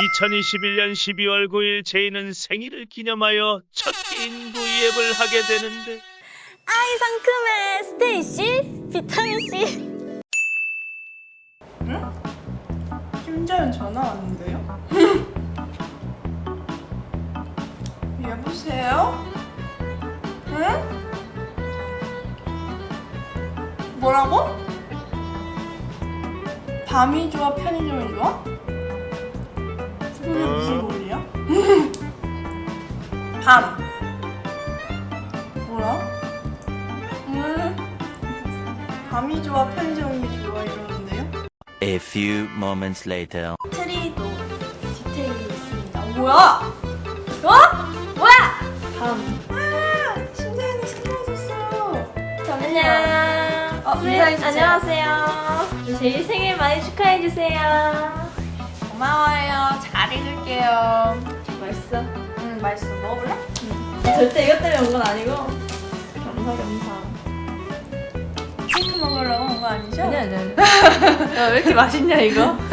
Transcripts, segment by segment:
2021년 12월 9일 제이는 생일을 기념하여 첫 개인 V앱을 하게 되는데 아이 상큼해 스테이씨 비타민C 김자연 전화 왔는데요? 여보세요? 응? 뭐라고? 밤이 좋아 편의점이 좋아? 3 뭐라? 음 밤이 좋아 편지형이 좋아 이러는데요? A few moments later. 트리도 디테일이 있습니다. 뭐야? 어? 뭐야? 밤 아, 심장이 심장해졌어. 저는요. 어, 네, 안녕하세요. 제일 생일 많이 축하해주세요. 고마워요. 잘 읽을게요. 벌써. 어 응, 맛있어. 먹어볼래? 절대 이것 때문에 온 건 아니고 겸사 겸사 케이크 먹으려고 온거 아니죠? 아니 아니 아니 야왜 이렇게 맛있냐 이거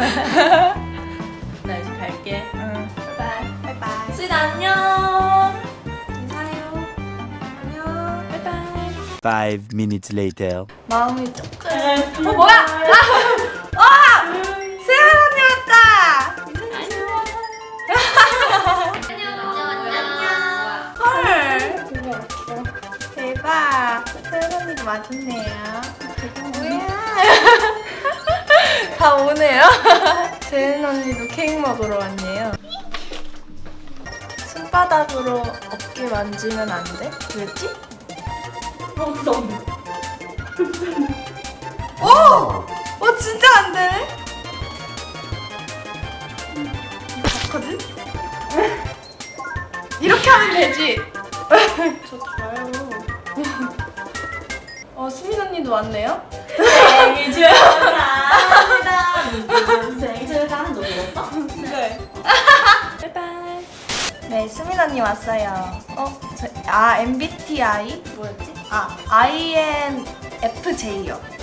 나 이제 갈게 응. 바이바이 바이바이. 수인 안녕 인사해요. 안녕. 바이바이. Five minutes later. 마음이 조금. 어, 뭐야? 아! 아! 세연 언니도 맞았네요. 뭐야? 다 오네요. 세연 언니도 케이크 먹으러 왔네요. 손바닥으로 어깨 만지면 안 돼? 왜지? 오! 어 진짜 안 되네? 봤거든? 이렇게 하면 되지? 어 수민 언니도 왔네요? 생일 축하합니다. 생일 축하하는 거 들었어? 네 바이바이 네. 수민 언니 왔어요. 어? 저, 아 MBTI 뭐였지? 아 INFJ요.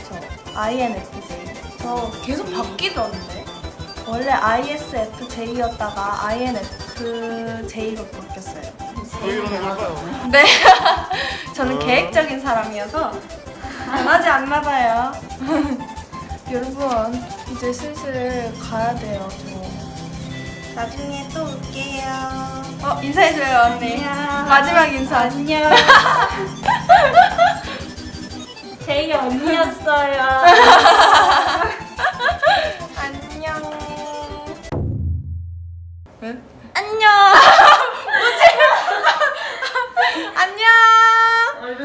저 INFJ 저 계속 바뀌던데? 원래 ISFJ였다가 INFJ로 바뀌었어요. 네. 저는 계획적인 사람이어서 강하지 않나 봐요. 여러분, 이제 슬슬 가야 돼요, 저. 나중에 또 올게요. 어, 인사해줘요, 언니. 안녕. 마지막 인사. 안녕. 제이 언니였어요. 안녕. 안녕.